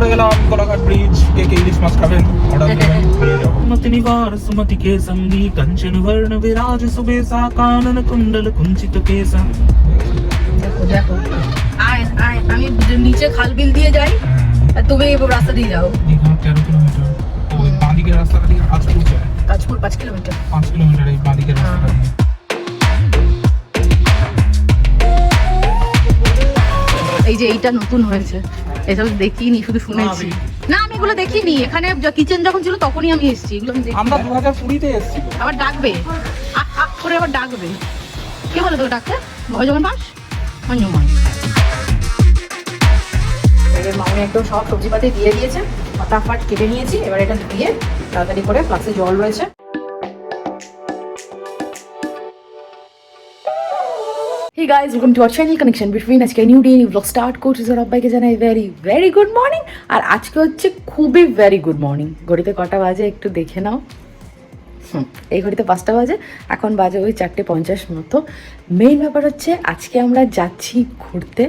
করে গেলাম কলাঘাট ব্রিজ কে কে ইলিশ মাছ খাবেন অর্ডার দেবেন নিয়ে যাব। মতিনিবার সুমতি কে সঙ্গী কাঞ্চন বর্ণ বিরাজ সুবেশা কানন কুণ্ডল কুঞ্চিত কেশা দেখো। দেখো আয় আয় আমি নিচে খাল বিল দিয়ে যাই আর তুমি এই রাস্তা দিয়ে যাও। দীঘা তেরো কিলোমিটার। ওই বাঁদিকের রাস্তা দিয়ে কাজপুর যায়। কাজপুর পাঁচ কিলোমিটার। পাঁচ কিলোমিটার এই বাঁদিকের হ্যাঁ। রাস্তাটা এই যে এইটা নতুন হয়েছে। এসব দেখিনি শুধু শুনেছি। না আমি এগুলো দেখিনি। এখানে কিচেন যখন ছিল তখনই আমি এসেছি। এগুলো আমি আমরা দু হাজার কুড়িতে এসেছি আবার ডাকবে। আক আক করে আবার ডাকবে। কে বলে তোকে ডাকতে যখন পাস অঞ্জমান মামনি একদম সব সবজিপাতি দিয়ে দিয়েছে। ফটাফট কেটে নিয়েছি। এবার এটা দিয়ে তাড়াতাড়ি করে ফ্লাক্সে জল রয়েছে। Hey guys, welcome to our channel connection between. আজকে নিউ ডে ব্লগ স্টার্ট করছি। সবাইকে জানাই ভেরি ভেরি গুড মর্নিং আর আজকে হচ্ছে খুবই ভেরি গুড মর্নিং ঘড়িতে কটা বাজে একটু দেখে নাও। হুম এই ঘড়িতে পাঁচটা বাজে। এখন বাজে ওই চারটে পঞ্চাশ মতো। মেইন ব্যাপার হচ্ছে আজকে আমরা যাচ্ছি ঘুরতে।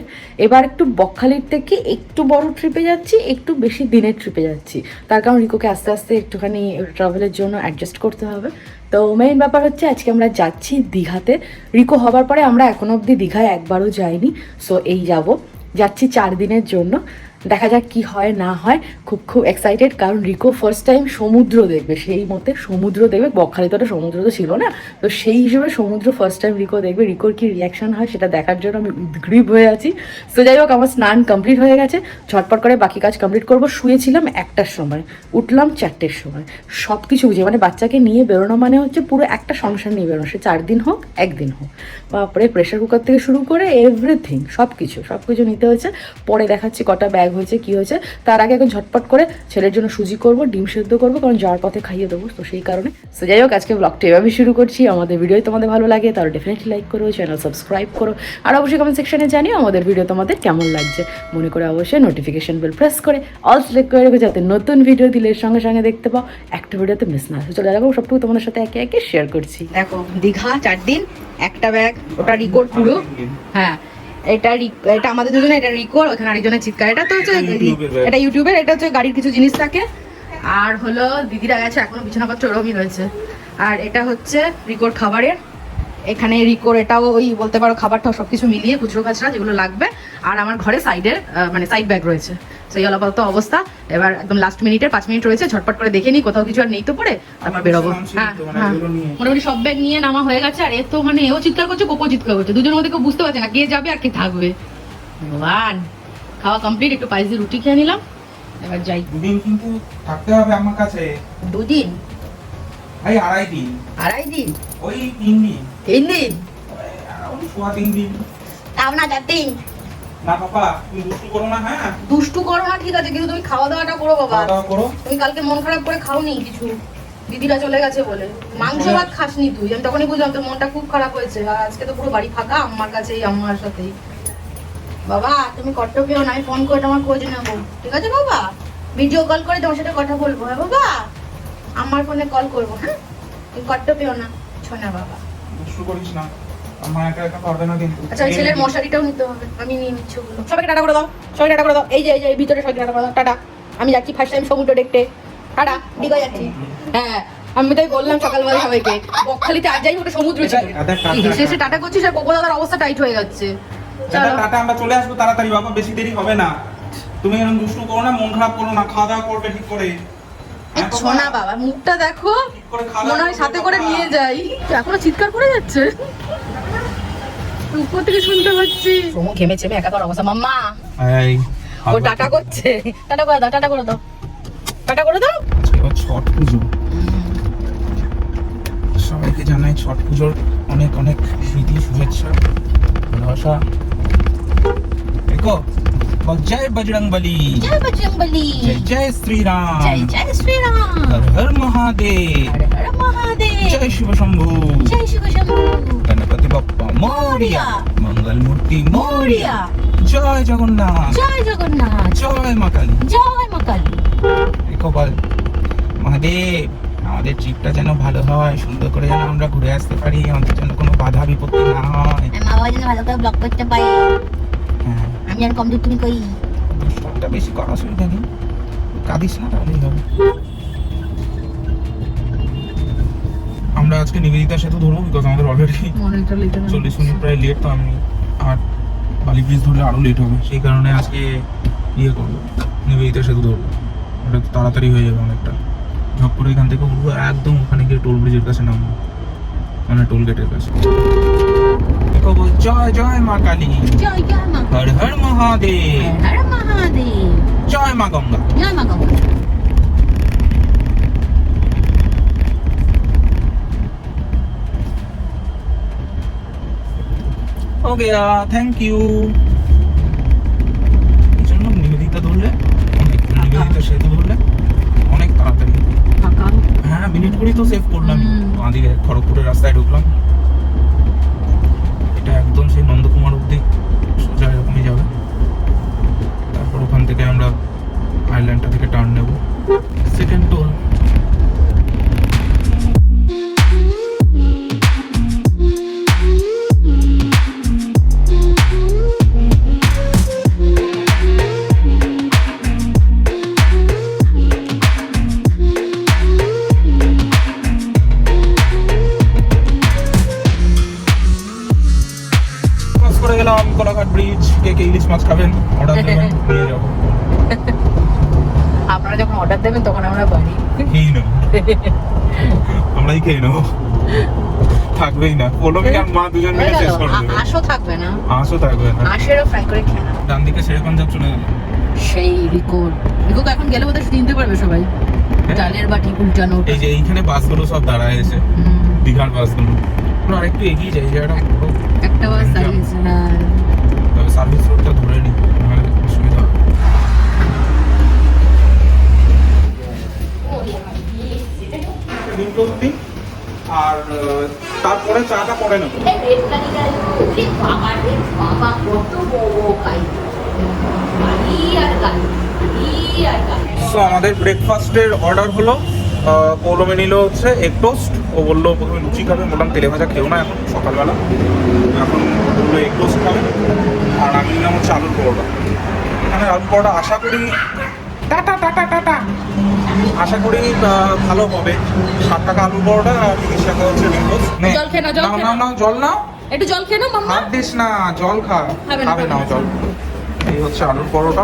এবার একটু বকখালির থেকে একটু বড় ট্রিপে যাচ্ছি একটু বেশি দিনের ট্রিপে যাচ্ছি। তার কারণ রিকোকে আস্তে আস্তে একটুখানি ট্রাভেলের জন্য অ্যাডজাস্ট করতে হবে। তো মেইন ব্যাপার হচ্ছে আজকে আমরা যাচ্ছি দীঘাতে। রিকো হবার পরে আমরা এখনও অবধি দীঘায় একবারও যাইনি সো এই যাব। যাচ্ছি চার দিনের জন্য। দেখা যাক কি হয়, না হয়। খুব খুব এক্সাইটেড কারণ রিকো ফার্স্ট টাইম সমুদ্র দেখবে। সেই মতে সমুদ্র দেখবে, বকখালিতে তো সমুদ্র তো ছিল না। তো সেই হিসেবে সমুদ্র ফার্স্ট টাইম রিকো দেখবে। রিকোর কি রিয়াকশন হয় সেটা দেখার জন্য আমি উদ্গ্রীব হয়ে আছি। সো যাই হোক, আমার স্নান কমপ্লিট হয়ে গেছে। ঝটপট করে বাকি কাজ কমপ্লিট করব। শুয়েছিলাম একটার সময়। উঠলাম চারটের সময়। সব কিছু বুঝে মানে বাচ্চাকে নিয়ে বেরোনো মানে হচ্ছে পুরো একটা সংসার নিয়ে বেরোনো। সে চার দিন হোক, একদিন হোক। তারপরে প্রেশার কুকার থেকে শুরু করে এভরিথিং সব কিছু সব কিছু নিতে হয়েছে। পরে দেখাচ্ছি কটা ব্যাগ হয়েছে কি হয়েছে তার আগে এখন ঝটপট করে ছেলের জন্য সুজি করব ডিম সেদ্ধ করব কারণ যাওয়ার পথে খাইয়ে দেবো তো সেই কারণে। তো যাই হোক আজকে ব্লগটা এভাবে শুরু করছি। আমাদের ভিডিও তোমাদের ভালো লাগে তাহলে ডেফিনেটলি লাইক করো চ্যানেল সাবস্ক্রাইব করো আর অবশ্যই কমেন্ট সেকশনে জানিও আমাদের ভিডিও তোমাদের কেমন লাগছে। মনে করে অবশ্যই নোটিফিকেশন বেল প্রেস করে অল সিলেক্ট করে রেখো যাতে নতুন ভিডিও দিলে সঙ্গে সঙ্গে দেখতে পাও। একটা ভিডিওতে মিস না হয়। চলে যাব সবটুকু তোমাদের সাথে একে একে শেয়ার করছি। দেখো দীঘা চার দিন একটা ব্যাগ ওটা রিকোর পুরো। হ্যাঁ। এটা এটা আমাদের দুজনে এটা রিকোর ওখানে আরেকজনের চিৎকার। এটা তো হচ্ছে এটা ইউটিউবের এটা হচ্ছে গাড়ির কিছু জিনিস থাকে। আর হলো দিদিরা গেছে এখনও বিছানাপত্র ওরমই রয়েছে। আর এটা হচ্ছে রিকোর খাবারের। এখানে রিকোর এটাও ওই বলতে পারো খাবারটাও সবকিছু মিলিয়ে খুচরো খাচরা যেগুলো লাগবে। আর আমার ঘরে সাইডের মানে সাইড ব্যাগ রয়েছে। সেই হলো আপাতত অবস্থা। এবার একদম লাস্ট মিনিটের পাঁচ মিনিট রয়েছে ঝটপট করে দেখে নিই কোথাও কিছু আর নেই তো পড়ে তারপর বেরোবো। হ্যাঁ হ্যাঁ। মোটামুটি সব ব্যাগ নিয়ে নামা হয়ে গেছে আর এ তো মানে এও চিৎকার করছে কোপো চিৎকার করছে। দুজনের মধ্যে কেউ বুঝতে পারছে না কে যাবে আর কে থাকবে। ওয়ান খাওয়া কমপ্লিট একটু পাইসি রুটি খেয়ে নিলাম এবার যাই। দুদিন কিন্তু থাকতে হবে আমার কাছে। দুদিন? এই আড়াই দিন। আড়াই দিন? ওই তিন দিন। তিন দিন? সোয়া তিন দিন। তাও না চার দিন? না বাবা তুমি দুষ্টু করো না হ্যাঁ? দুষ্টু করো না ঠিক আছে কিন্তু তুমি খাওয়া দাওয়াটা করো বাবা। খাওয়া দাওয়া করো? তুমি কালকে মন খারাপ করে খাওনি কিছু? দিদিরা চলে গেছে বলে। মাংস ভাত খাসনি তুই আমি তখনই বুঝলাম তোর মনটা খুব খারাপ হয়েছে। আজকে তো পুরো বাড়ি ফাঁকা আমার কাছেই আমার সাথেই। বাবা তুমি কট্ট না আমি ফোন করে তোমার খোঁজ নেব। ঠিক আছে বাবা? ভিডিও কল করে তোমার সাথে কথা বলব হ্যাঁ বাবা? আমার ফোনে কল করব হ্যাঁ? তুমি পেও না ছোনা বাবা। দুষ্টু করিস না। আচ্ছা ওই ছেলের মশারিটাও নিতে হবে। আমি নিয়ে নিচ্ছি ওগুলো। সবাইকে টাটা করে দাও সবাইকে টাটা করে দাও। এই যে এই যে ভিতরে সবাইকে টাটা করে দাও। টাটা। আমি যাচ্ছি ফার্স্ট টাইম সমুদ্র দেখতে। টাটা দীঘা যাচ্ছি। হ্যাঁ আমি তাই বললাম সকালবেলা সবাইকে। বকখালিতে আজ যাই ওটা সমুদ্র ছিল। শেষে এসে টাটা করছিস আর কোকো দাদার অবস্থা টাইট হয়ে যাচ্ছে। এটা টাটা আমরা চলে আসব তাড়াতাড়ি বাবা বেশি দেরি হবে না। তুমি এরকম দুষ্টু করো না মন খারাপ করো না খাওয়া দাওয়া করবে ঠিক করে। হ্যাঁ, বাবা? মুখটা দেখো। ঠিক করে খাওয়া মনে হয় সাথে করে নিয়ে যাই। এখনও চিৎকার করে যাচ্ছে। থেকে শুনতে পাচ্ছি। সমু ঘেমে চেমে একাকার অবস্থা। মাম্মা। এই ও টাটা করছে। টাটা করে দাও টাটা করে দাও। টাটা করে দাও। আবার ছট পুজো। সবাইকে জানাই ছট পুজোর অনেক অনেক স্মৃতি শুভেচ্ছা ভালোবাসা। দেখো জয় বজরং বলি জয় বজরংবলী। জয় জয় শ্রীরাম। জয় জয় শ্রীরাম। হর হর মহাদেব। হর হর মহাদেব। জয় শিব শম্ভু। মৌরিয়া। মঙ্গল মূর্তি মৌরিয়া। জয় জগন্নাথ। জয় জগন্নাথ। জয় মা কালী। জয় মা কালী। বল মহাদেব আমাদের ট্রিপটা যেন ভালো হয়। সুন্দর করে যেন আমরা ঘুরে আসতে পারি। আমাদের যেন কোনো বাধা বিপত্তি না হয়। মা বাবা যেন ভালো করে ব্লগ করতে পারে। হ্যাঁ। আমি আর কম দূর তুমি কই? বেশি করা অসুবিধা নেই। কাঁদিস না তাহলেই হবে। আমরা আজকে নিবেদিতা সেতু ধরবো বিকজ আমাদের অলরেডি চল্লিশ মিনিট প্রায় লেট তো আমি আর বালি ব্রিজ ধরলে আরও লেট হবে। সেই কারণে আজকে ইয়ে করব নিবেদিতা সেতু ধরবো। ওটা তাড়াতাড়ি হয়ে যাবে অনেকটা। ঝপ করে এখান থেকে উঠবো একদম ওখানে গিয়ে টোল ব্রিজের কাছে নামবো। মানে টোল গেটের কাছে। জয় জয় মা কালী। হর হর মহাদেব। জয় মা গঙ্গা। জয় মা গঙ্গা। हो गया थैंक यू এই জন্য নিবেদিতা ধরলে অনেক নিবেদিতা সেতু ধরলে অনেক তাড়াতাড়ি ফাঁকা হ্যাঁ মিনিট কুড়ি তো সেভ করলাম হুম। আমাদিকে খড়গপুরের রাস্তায় ঢুকলাম এটা একদম সেই নন্দকুমার অব্দি সোজা এরকমই যাবে তারপর ওখান থেকে আমরা আইল্যান্ডটা থেকে টার্ন নেব সেকেন্ড টোল থাকবেই না। পৌলমী আর মা দুজন মিলে শেষ করে দেবে। আশও থাকবে না। আঁশও থাকবে না। আশেরও ফ্রাই করে খেয়ে নাও। ডান দিকে শেরে পাঞ্জাব চলে গেল। সেই রিকোড রিকোক এখন গেলে বোধহয় চিনতে পারবে সবাই। ডালের বাটি উল্টানো। এই যে এইখানে বাসগুলো সব দাঁড়ায় হুম, দীঘার বাসগুলো। আমরা আরেকটু এগিয়ে যাই জায়গাটা একটা বাস দাঁড়িয়েছে হ্যাঁ তবে সার্ভিস রোডটা ধরে নি অসুবিধা হবে। টোস্ট দিন। আর তারপরে চাটা পরে নেব। সো আমাদের ব্রেকফাস্টের অর্ডার হলো পৌলমে নিল হচ্ছে এগ টোস্ট ও বলল প্রথমে লুচি খাবে বললাম তেলে ভাজা খেও না এখন সকালবেলা। এখন বলল এগ টোস্ট খাবে আর আমি নিলাম হচ্ছে আলুর পরোটা। এখানে আলুর পরোটা আশা করি টাটা টাটা টাটা। আশা করি ভালো হবে। সাত টাকা আলুর পরোটা আর তিরিশ টাকা হচ্ছে ডিম জল খেয়ে নাও, জল নাও নাও জল নাও। একটু জল খেয়ে নাও মাম্মা। হাত দিস না জল খা। খাবে না, নাও জল। এই হচ্ছে আলুর পরোটা।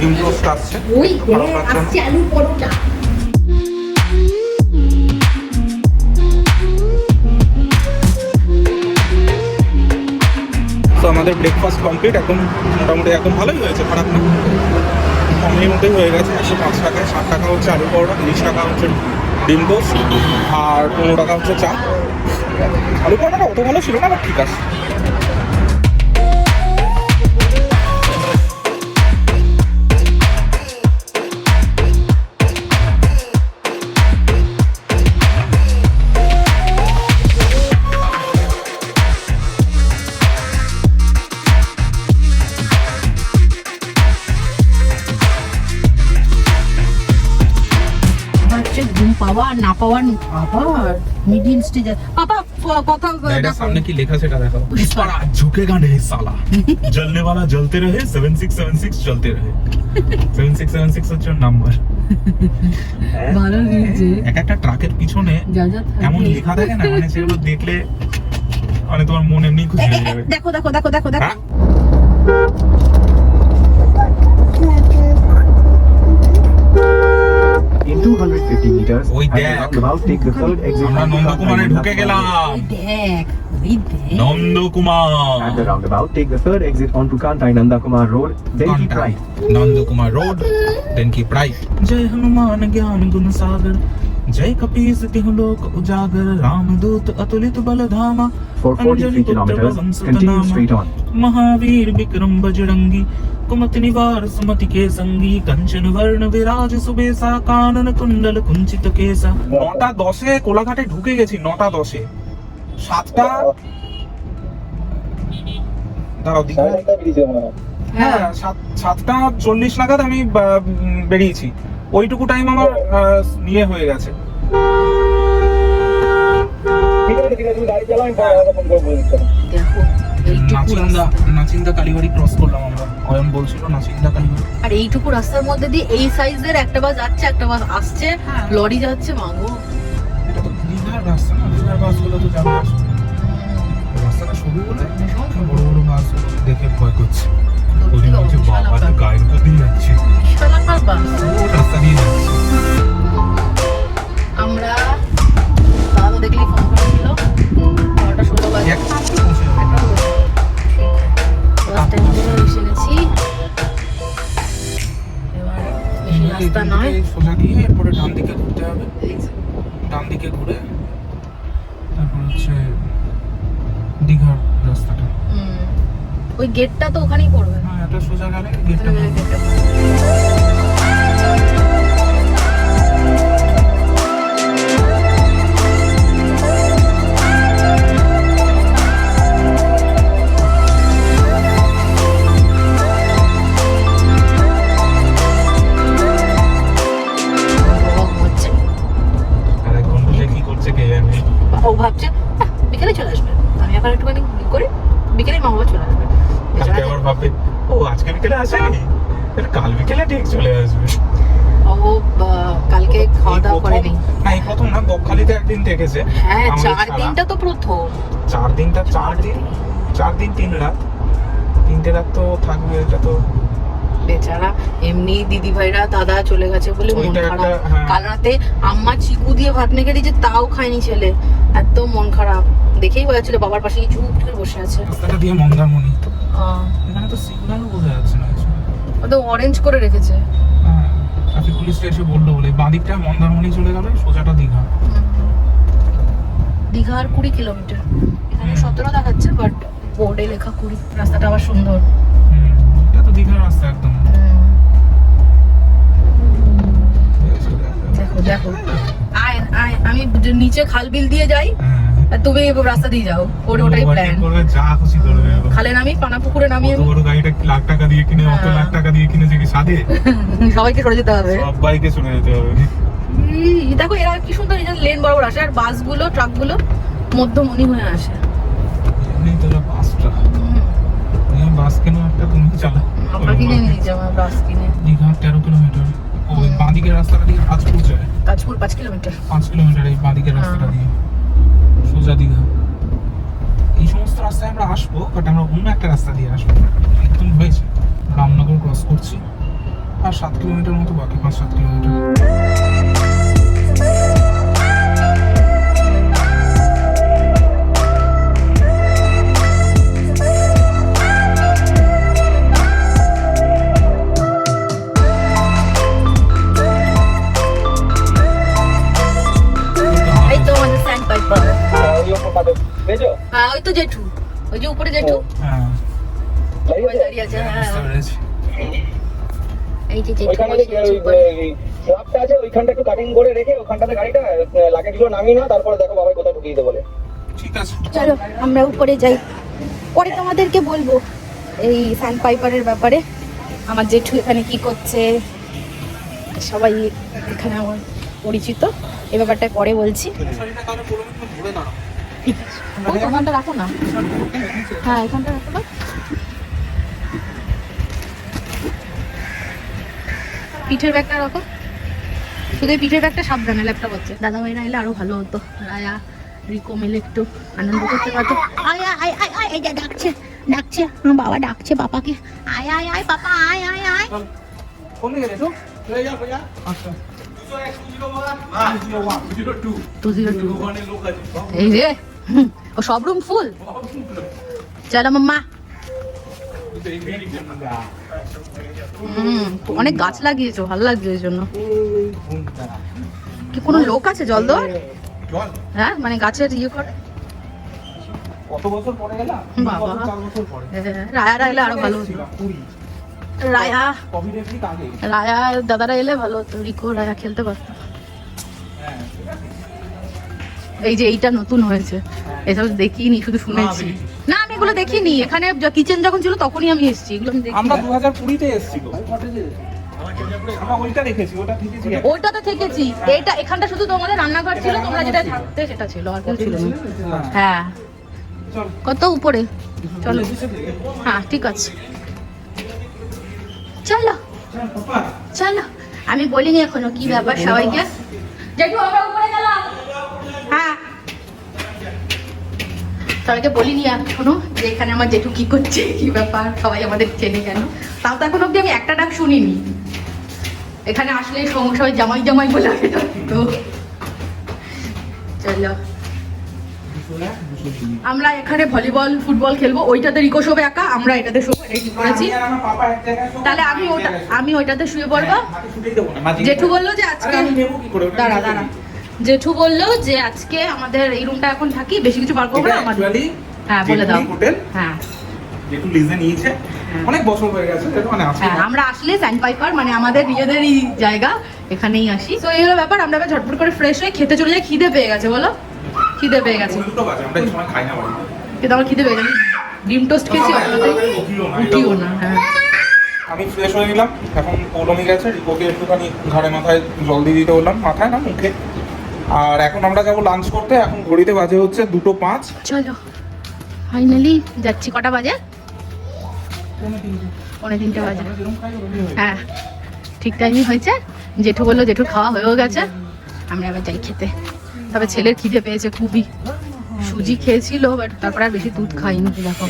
ডিম টোস্ট আসছে। ওই না? আসছে আলু পরোটা। তো আমাদের ব্রেকফাস্ট কমপ্লিট এখন মোটামুটি এখন ভালোই হয়েছে খারাপ না। কমের মধ্যেই হয়ে গেছে একশো পাঁচ টাকায় ষাট টাকা হচ্ছে আলু পরোটা, তিরিশ টাকা হচ্ছে ডিম দোষ আর পনেরো টাকা হচ্ছে চা। আলু পরোটাটা অত ভালো ছিল না বাট ঠিক আছে। পাওয়া না পাওয়া আবার মিডিল স্টেজে পাপা কথা এটা সামনে কি লেখা সেটা দেখো সারা ঝুঁকে গানে সালা। জ্বলনে वाला জ্বলতে রহে 7676 চলতে রহে। 7676 হচ্ছে নাম্বার। ভালো হয়েছে। এক একটা ট্রাকের পিছনে এমন লেখা থাকে না মানে সেগুলো দেখলে মানে তোমার মন এমনি খুশি হয়ে যাবে। দেখো দেখো দেখো দেখো দেখো। হ্যাঁ? In 250 meters, ওই at the দেখ। roundabout, take the third exit আমরা onto নন্দকুমারে Kantai ঢুকে Nanda গেলাম ওই দেখ ওই দেখ Nandakumar At the roundabout, take the third exit onto Kantai Nanda Kumar Road, then keep right. Nandakumar road then কি প্রাইস জয় হনুমান জ্ঞান গুণ সাগর जय कपीस तिहु लोक उजागर रामदूत अतुलित बल धामा For 43 kilometers, continue straight on. Mahavir Vikram Bajrangi कुमति निवार सुमति के संगी कंचन वर्ण विराज सुबेसा कानन कुंडल कुंचित केसा নটা দশে কোলাঘাটে ঢুকে গেছি নটা দশে সাতটা দাঁড়াও দীঘায় হ্যাঁ সাত- সাতটা চল্লিশ নাগাদ আমি বা, উম, বেরিয়েছি ওইটুকু টাইম আমার আহ, নিয়ে হয়ে গেছে দেখো এই এইটুকু নাচিন্দা নাচিন্দা কালীবাড়ি ক্রস করলাম আমরা। অয়ন বলছিল নাচিন্দা কালীবাড়ি। আর এইটুকু রাস্তার মধ্যে দিয়ে এই সাইজের একটা বাস যাচ্ছে একটা বাস আসছে হ্যাঁ। লরি যাচ্ছে মাগো। এটা তো দীঘার রাস্তা না? দীঘার বাসগুলো তো যাবে। রাস্তাটা সরু বলে বড় বড় বাস দেখে ভয় করছে। ওই জন্য বাবা তো গায়ের উপর দিয়ে যাচ্ছে। রাস্তা দিয়ে যাচ্ছে। আমরা দাদা দেখলেই ফোন করেছিল নটা ষোলো বাজে। পৌঁছে যাবে। এসে গেছি। এবার বেশি রাস্তা নয়। সোজা গিয়ে এরপরে ডান দিকে ঘুরতে হবে। ডান দিকে ঘুরে তারপর হচ্ছে দীঘার রাস্তাটা। ওই গেটটা তো ওখানেই পড়বে। হ্যাঁ এটা সোজা গেলে গেটটা গেছে বলে মন খারাপ। হ্যাঁ। কাল রাতে আম্মা চিকু দিয়ে ভাত মেখে দিয়েছে তাও খায়নি ছেলে। এত মন খারাপ। দেখেই বোঝা ছিল বাবার পাশে চুপ করে বসে আছে। রাস্তাটা দিয়ে মন্দারমণি। এখানে তো সিগন্যালও বোঝা যাচ্ছে না কিছু। ও তো অরেঞ্জ করে রেখেছে। হ্যাঁ ট্রাফিক পুলিশটা এসে বলল বলে বাদিকটা মন্দারমণি চলে গেল সোজাটা দীঘা। দীঘার কুড়ি কিলোমিটার। এখানে সতেরো দেখাচ্ছে বাট বোর্ডে লেখা কুড়ি রাস্তাটা আবার সুন্দর। হুম, এটা তো দীঘার রাস্তা একদম। দেখো দেখো। আয় আয় আমি নিচে খাল বিল দিয়ে যাই হ্যাঁ। আর তুমি রাস্তা দিয়ে যাও ওর ওটাই প্ল্যান যা খুশি করবে। খালে নামি পানা পুকুরে নামি আমি বড় গাড়িটা লাখ টাকা দিয়ে কিনে অত হ্যাঁ। লাখ টাকা দিয়ে কিনেছে কি সাদে সবাইকে সরে যেতে হবে। সব বাইকে চলে যেতে হবে। দেখো এরা কি সুন্দর এই লেন বরাবর আসে আর বাসগুলো ট্রাকগুলো মধ্যমণি হয়ে আসে। এমনি তো ওরা বাসটা। হুম, তুমি বাস কেন একটা তুমি চালা আমরা কিনে নিয়েছি আমার বাস কিনে। দীঘা তেরো কিলোমিটার। ওই বাঁদিকের রাস্তাটা দিয়ে কাজ যায়। তাজপুর পাঁচ কিলোমিটার। পাঁচ কিলোমিটার এই বাঁদিকের রাস্তাটা দিয়ে। সোজা দীঘা। এই সমস্ত রাস্তায় আমরা আসব বাট আমরা অন্য একটা রাস্তা দিয়ে আসব। একদম হয়েছে। রামনগর ক্রস করছি। আর সাত কিলোমিটার মতো বাকি পাঁচ সাত কিলোমিটার। পাইপার হ্যাঁ ওই তো জেঠু। ওই যে উপরে জেঠু। হ্যাঁ দাঁড়িয়ে আছে হ্যাঁ এই যে জেঠু ওইখানে বসে আছে উপরে। স্ল্যাবটা আছে ওইখানটা একটু কাটিং করে রেখে ওখানটাতে গাড়িটা লাগেজ নামিয়ে নাও তারপরে দেখো বাবাই কোথায় ঢুকিয়ে দিতে বলে। ঠিক আছে। চলো আমরা উপরে যাই। পরে তোমাদেরকে বলব এই স্যান্ড পাইপারের ব্যাপারে। আমার জেঠু এখানে কি করছে? সবাই এখানে আমার পরিচিত। এই ব্যাপারটা পরে বলছি। ওখানটা রাখো না। হ্যাঁ এখানটা রাখো না। পিঠের ব্যাগটা রাখো। শুধু এই পিঠের ব্যাগটা সাবধানে ল্যাপটপ হচ্ছে। দাদা ভাইরা এলে আরও ভালো হতো। রায়া রিকো মিলে একটু আনন্দ করতে পারতো। আয় আয় আয় আয় আয় এই যে ডাকছে ডাকছে। আমার বাবা ডাকছে বাবাকে। আয় আয় আয় পাপা আয় আয় আয়। কোন দিকে রেখো আচ্ছা। এই রে ও সব রুম ফুল চলো মাম্মা। অনেক গাছ লাগিয়েছো ভালো লাগছে ওই জন্য। কি কোনো লোক আছে জল দেওয়ার? হ্যাঁ মানে গাছের ইয়ে করে? কত বছর পরে গেলাম? বাবা। হ্যাঁ, রায়ারা এলে আরও ভালো হতো। রায়া। রায়া দাদারা এলে ভালো হতো। রিকো রায়া খেলতে পারতো। এই যে এইটা নতুন হয়েছে। এসব দেখিনি শুধু শুনেছি। না আমি এগুলো দেখিনি। এখানে কিচেন যখন ছিল তখনই আমি এসেছি। এগুলো আমি দেখি দু হাজার কুড়িতে এসেছি থেকেছি ওইটাতে এইটা এখানটা শুধু তোমাদের রান্নাঘর ছিল তোমরা যেটা থাকতে সেটা ছিল আর কিছু ছিল না। হ্যাঁ। কত উপরে? চলো। হ্যাঁ ঠিক আছে। চলো। চলো। আমি বলিনি এখনও কি ব্যাপার সবাইকে। হ্যাঁ। সবাইকে বলিনি এখনও যে এখানে আমার জেঠু কি করছে কি ব্যাপার সবাই আমাদের চেনে কেন? তাও তো এখন অব্দি আমি একটা ডাক শুনিনি। এখানে আসলে সবাই জামাই জামাই বলে তো চলো। আমরা এখানে ভলিবল ফুটবল খেলব ওইটাতে রিকো শোবে একা আমরা এটাতে শোবো করেছি। তাহলে আমি ওটা আমি ওইটাতে শুয়ে পড়ব। জেঠু বলল যে আজকে দাঁড়া দাঁড়া। জেঠু বলল যে আজকে আমাদের এই রুমটা এখন থাকি বেশি কিছু বার করব না আমাদের হ্যাঁ বলে দাও। হোটেল। হ্যাঁ। যেটু লিজে নিয়েছে। অনেক বছর হয়ে গেছে মানে হ্যাঁ আমরা আসলে মানে আমাদের নিজেদেরই জায়গা এখানেই আসি। তো এই হলো ব্যাপার আমরা এবার ঝটপট করে ফ্রেশ হয়ে খেতে চলে যাই খিদে পেয়ে গেছে বলো। খিদে পেয়ে গেছে। দুটো বাজে আমরা এই সময় খাই না বাড়িতে। কিন্তু আমার খিদে পেয়ে গেছে? ডিম টোস্ট খেয়েছি? উঠিও না, হ্যাঁ। আমি ফ্রেশ হয়ে নিলাম এখন পৌলমি গেছে রিপোকে একটুখানি ঘাড়ে মাথায় জল দিয়ে দিতে বললাম মাথায় না মুখে। আর এখন আমরা যাব লাঞ্চ করতে এখন ঘড়িতে বাজে হচ্ছে দুটো পাঁচ। চলো ফাইনালি যাচ্ছি কটা বাজে? পৌনে তিনটে বাজে। হ্যাঁ ঠিক টাইমই হয়েছে। জেঠু বলল জেঠু খাওয়া হয়েও গেছে। আমরা এবার যাই খেতে। তবে ছেলের খিদে পেয়েছে, খুবই। সুজি খেয়েছিল বাট তারপরে আর বেশি দুধ খাইনি, দেখো।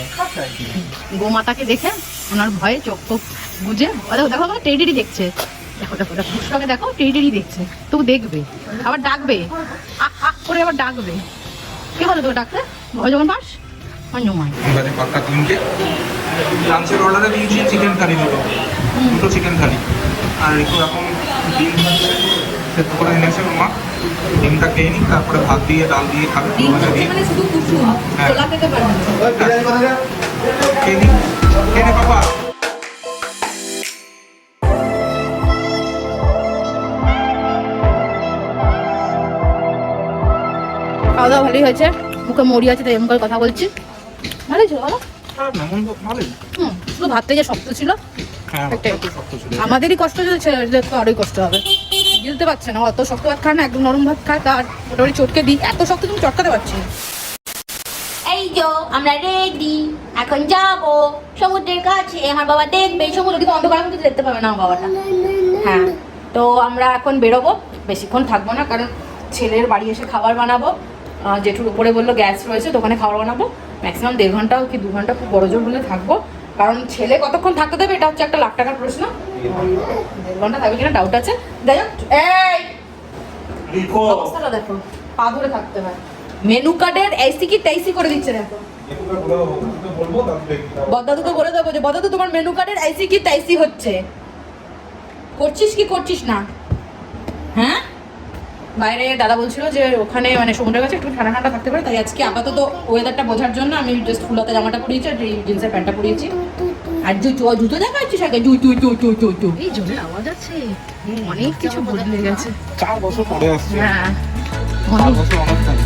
গোমাতাকে দেখে ওনার ভয়ে চোখ টোক বুঝে দেখো দেখো টেরিটেরি দেখছে। দেখো দেখো দেখো পুষ্পকে দেখছে। তবু দেখবে, আবার ডাকবে। আহ আহ, করে আবার ডাকবে। কে বলো তো ডাকতে? ভয় চিকেন থালি আর একটু ডিমটা খেয়ে নিই তারপরে ভাত দিয়ে ডাল দিয়ে মানে শুধু কুসুম হ্যাঁ। খেয়ে নিই। খেয়ে নে বাবা খাওয়া দাওয়া ভালোই হয়েছে। মুখে মরি আছে তাই এমন করে কথা বলছি। ভালোই ছিল ভালোই। হুম শুধু ভাতটা যে শক্ত ছিল হ্যাঁ। ভাতটা তো শক্ত ছিল। আমাদেরই কষ্ট আরোই কষ্ট হবে। গিলতে পারছে না। অত শক্ত ভাত খায় না, একদম নরম ভাত খায়, তার মোটামুটি চটকে দিই। এত শক্ত তুমি চটকাতে পারছি। এই যো, আমরা রেডি এখন যাব। সমুদ্রের কাছে। আমার বাবা দেখবে সময় কিন্তু অন্ধকারের মধ্যে দেখতে পাবে না আমার বাবাটা। হ্যাঁ তো আমরা এখন বেরোবো। বেশিক্ষণ থাকব না, কারণ ছেলের বাড়ি এসে খাবার বানাবো। জেঠুর উপরে বলল, গ্যাস রয়েছে দোকানে খাবার বানাবো। ম্যাক্সিমাম দেড় ঘণ্টা কি দু ঘণ্টা খুব বড় জোর হলে থাকব। কারণ ছেলে কতক্ষণ থাকতে দেবে এটা হচ্ছে একটা লাখ টাকার প্রশ্ন। দেড় ঘণ্টা থাকবে কিনা ডাউট আছে। যাই হোক এই! অবস্থাটা দেখো পা ধরে থাকতে হয়। মেনু কার্ডের এইসি কি তেইসি করে দিচ্ছে দেখো। বদাদুকে বলে দেবো যে বদাদু তোমার মেনু কার্ডের আইসি কি তাইসি হচ্ছে। করছিস কি করছিস না? হ্যাঁ? বাইরে দাদা বলছিল যে ওখানে মানে সমুদ্রের কাছে একটু ঠান্ডা ঠান্ডা থাকতে পারে তাই আজকে আপাতত ওয়েদারটা বোঝার জন্য আমি জাস্ট ফুলাতে জামাটা পরিয়েছি আর জিন্সের প্যান্টটা পরিয়েছি। আর জুতো জুতো দেখাচ্ছিস আগে জুই তুই তুই তুই তুই তুই এই জোরে আওয়াজ আছে? অনেক কিছু বদলে গেছে। চার বছর পরে আসছে। হ্যাঁ। অনেক বছর অনেকটাই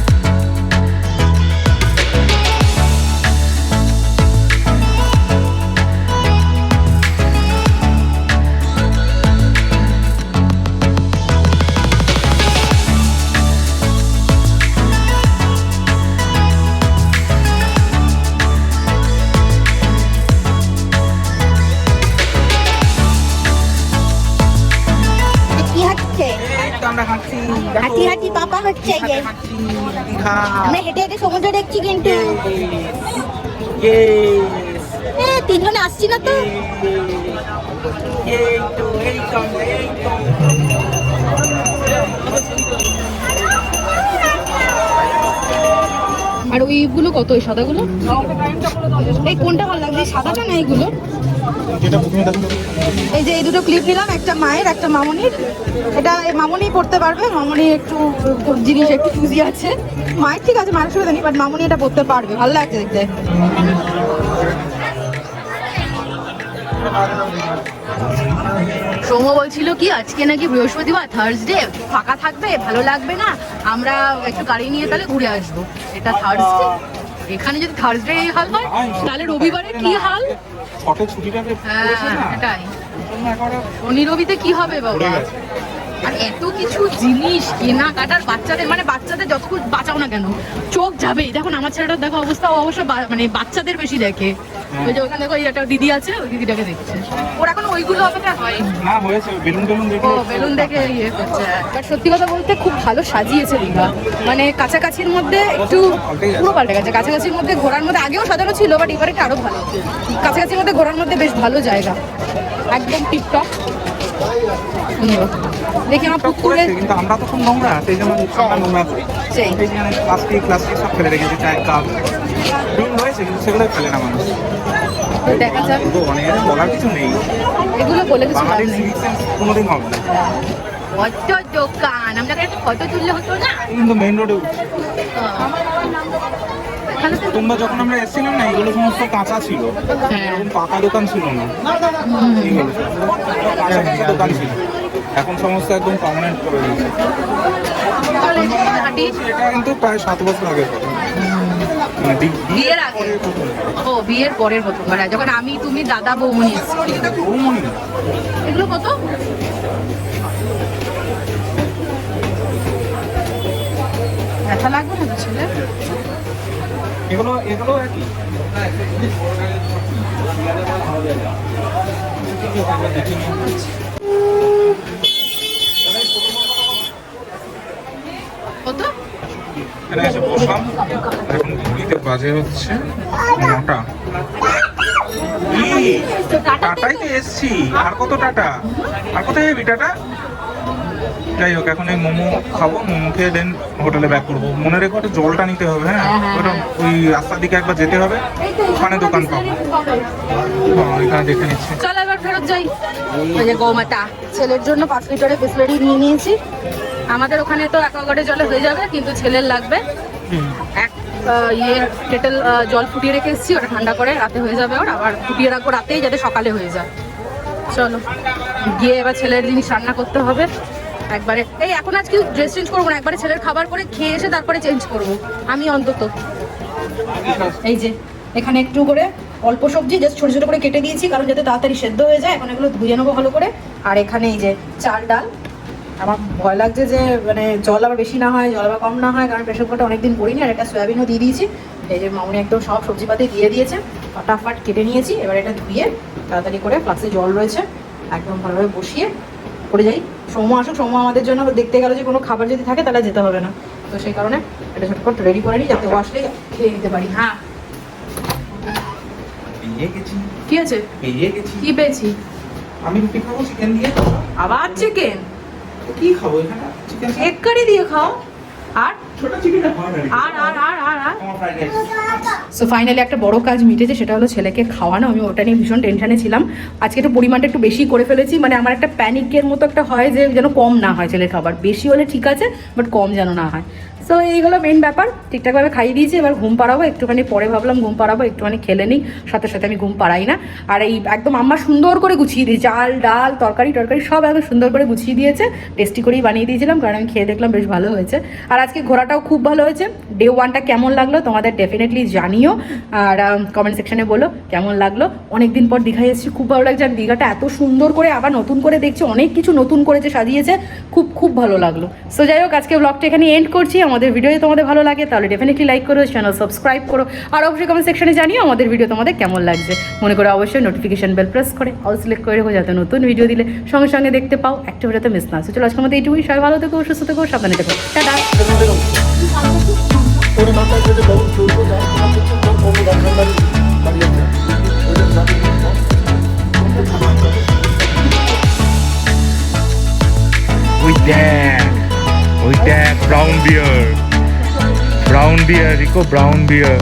হেঁটে সমুদ্র দেখছি কিন্তু। তিনজনে আসছি না তো। আর ওইগুলো কত ওই সাদাগুলো? এই কোনটা ভালো লাগছে সাদাটা না এইগুলো? এই যে এই দুটো ক্লিপ নিলাম একটা মায়ের একটা মামনির। এটা এই মামনি পড়তে পারবে মামনি একটু জিনিস একটু চুজি আছে। মায়ের ঠিক আছে মায়ের সুবিধা নেই বাট মামনি এটা পড়তে পারবে ভালো লাগছে দেখতে। সৌম্য বলছিল কি আজকে নাকি বৃহস্পতিবার থার্সডে ফাঁকা থাকবে ভালো লাগবে না। আমরা একটু গাড়ি নিয়ে তাহলে ঘুরে আসব। এটা থার্সডে এখানে যদি থার্সডে এই হাল হয় তাহলে রবিবারে কি হাল? শর্টের ছুটিটাকে হ্যাঁ এটাই শনি রবিতে কি হবে বাবা? আর এত কিছু জিনিস কেনাকাটার বাচ্চাদের মানে বাচ্চাদের যতক্ষণ বাঁচাও না কেন চোখ যাবেই দেখুন আমার ছেলেটার দেখো অবস্থা অবশ্য বা- মানে বাচ্চাদের বেশি দেখে। ওই যে ওখানে দেখো ওই একটা দিদি আছে ওই দিদিটাকে দেখছে। ওর এখন ওইগুলো অতটা হয় না। হয়েছে বেলুন টেলুন দেখে। ও বেলুন দেখে ইয়ে করছে। বাট সত্যি কথা বলতে খুব ভালো সাজিয়েছে দীঘা। মানে কাছাকাছির মধ্যে একটু পুরো পাল্টে গেছে। কাছাকাছির মধ্যে ঘোরার মধ্যে আগেও সাজানো ছিল বাট এবারে একটু আরও ভালো। কাছাকাছির মধ্যে ঘোরার মধ্যে বেশ ভালো জায়গা। একদম টিপটপ সুন্দর দেখি আমার পুকুরে কিন্তু আমরা তো খুব নোংরা সেই জন্য আমরা নোংরা করি সেই। এইখানে প্লাস্টিক প্লাস্টিক সব ফেলে রেখেছে চায়ের কাপ। রয়েছে কিন্তু সেগুলো ফেলে না মানুষ। দেখা যাক। অনেক বলার কিছু নেই। এগুলো বলে কিছু লাভ নেই। কোনোদিন হবে না। কত দোকান আমরা একটা ফটো তুললে হতো না? কিন্তু মেইন রোডে এখানে তোমরা যখন আমরা এসেছিলাম না এগুলো সমস্ত কাঁচা ছিল। হ্যাঁ। এরকম পাকা দোকান ছিল না। কাঁচা কাঁচা দোকান ছিল। এখন সমস্ত একদম পার্মানেন্ট করে দিয়েছে। এটা কিন্তু প্রায় সাত বছর আগের কথা। মানে বিয়ের আগে? ও বিয়ের পরের প্রথমবার যখন আমি তুমি দাদা বৌমনি। এগুলো কত? ব্যথা লাগবে না ছেলে এগুলো এগুলো একই। কত? এখানে এসে বসলাম এখন ঘুরিতে বাজে হচ্ছে নটা? টাটাই তো এসছি। আর কত টাটা? আর কোথায় যাবি টাটা? যাই হোক এখন এই মোমো খাব মোমো খেয়ে দেন হোটেলে ব্যাক করব। মনে রেখো ওটা জলটা নিতে হবে হ্যাঁ? ওটা ওই রাস্তার দিকে একবার যেতে হবে। ওখানে দোকান পাবো। হ্যাঁ, এখানে দেখে নিচ্ছি। চল এবার ফেরত যাই। ওই যে গৌমাতা ছেলের জন্য পাঁচ লিটারের বিসলেরি নিয়ে নিয়েছি। আমাদের ওখানে তো অ্যাকোয়াগার্ডে জলে হয়ে যাবে কিন্তু ছেলের লাগবে। এক ইয়ে কেটেল জল ফুটিয়ে রেখে এসেছি ওটা ঠান্ডা করে রাতে হয়ে যাবে ওর। আবার ফুটিয়ে রাখব রাতেই যাতে সকালে হয়ে যায়। চলো গিয়ে এবার ছেলের জিনিস রান্না করতে হবে। একবারে। এই এখন আজকে ড্রেস চেঞ্জ করব না, একবারে ছেলের খাবার করে খেয়ে এসে তারপরে চেঞ্জ করব। আমি অন্তত। এই যে, এখানে একটু করে অল্প সবজি জাস্ট ছোট ছোট করে কেটে দিয়েছি, কারণ যাতে তাড়াতাড়ি সেদ্ধ হয়ে যায়, এখন এগুলো ধুয়ে নেব ভালো করে। আর এখানে এই যে চাল, ডাল। আমার ভয় লাগছে যে মানে জল আবার বেশি না হয়, জল আবার কম না হয়, কারণ প্রেশার কুকারটা অনেকদিন করিনি, আর একটা সয়াবিনও দিয়ে দিয়েছি। এই যে মামনি একদম সব সবজিপাতি দিয়ে দিয়েছে। ফটাফট কেটে নিয়েছি, এবার এটা ধুয়ে তাড়াতাড়ি করে ফ্লাক্সে জল রয়েছে, একদম ভালোভাবে বসিয়ে করে যাই। সৌম আসুক সৌম্য আমাদের জন্য দেখতে গেলো যে কোনো খাবার যদি থাকে তাহলে যেতে হবে না। তো সেই কারণে এটা ঝটপট রেডি করে নিই যাতে ও আসলে খেয়ে নিতে পারি। হ্যাঁ। কি আছে কি পেয়েছি? আমি রুটি খাব চিকেন দিয়ে আবার চিকেন কি খাব এখানে? চিকেন এক কারি দিয়ে খাও। আর আর আর আর আর আর। সো ফাইনালি একটা বড় কাজ মিটেছে সেটা হলো ছেলেকে খাওয়ানো। আমি ওটা নিয়ে ভীষণ টেনশনে ছিলাম। আজকে একটু পরিমাণটা একটু বেশি করে ফেলেছি। মানে আমার একটা প্যানিকের মতো একটা হয় যে যেন কম না হয় ছেলের খাবার। বেশি হলে ঠিক আছে বাট কম যেন না হয়। সো এইগুলো মেন ব্যাপার। ঠিকঠাকভাবে খাইয়ে দিয়েছি, এবার ঘুম পাড়াবো। একটুখানি পরে ভাবলাম ঘুম পাড়াবো, একটুখানি খেলে নিই। সাথে সাথে আমি ঘুম পাড়াই না। আর এই একদম আম্মা সুন্দর করে গুছিয়ে দিয়েছে। চাল, ডাল, তরকারি, টরকারি সব একদম সুন্দর করে গুছিয়ে দিয়েছে। টেস্টি করেই বানিয়ে দিয়েছিলাম, কারণ আমি খেয়ে দেখলাম বেশ ভালো হয়েছে। আর আজকে ঘোরাটাও খুব ভালো হয়েছে। ডে ওয়ানটা কেমন লাগল তোমাদের ডেফিনেটলি জানিও। আর কমেন্ট সেকশনে বলো কেমন লাগল। অনেক দিন পর দীঘায় এসেছি, খুব ভালো লাগছে। আর দীঘাটা এত সুন্দর করে আবার নতুন করে দেখছি, অনেক কিছু নতুন করেছে সাজিয়েছে, খুব খুব ভালো লাগল। সো যাই হোক, আজকে ব্লগটা এখানে এন্ড করছি। আমাদের ভিডিও তোমাদের ভালো লাগে, তাহলে ডেফিনেটলি লাইক করো চ্যানেল সাবস্ক্রাইব করো। আর অবশ্যই কমেন্ট সেকশনে জানিও আমাদের ভিডিও তোমাদের কেমন লাগছে। মনে করো অবশ্যই নোটিফিকেশন বেল প্রেস করে অল সিলেক্ট করে রেখো যাতে নতুন ভিডিও দিলে সঙ্গে সঙ্গে দেখতে পাও, একটা ভিডিওতে মিস না। চলো আজকে আমাদের এইটুকুই, সবাই ভালো থেকো, সুস্থ থেকো, সাবধানে থেকো। Tata! Brown bear brown bear Rico brown bear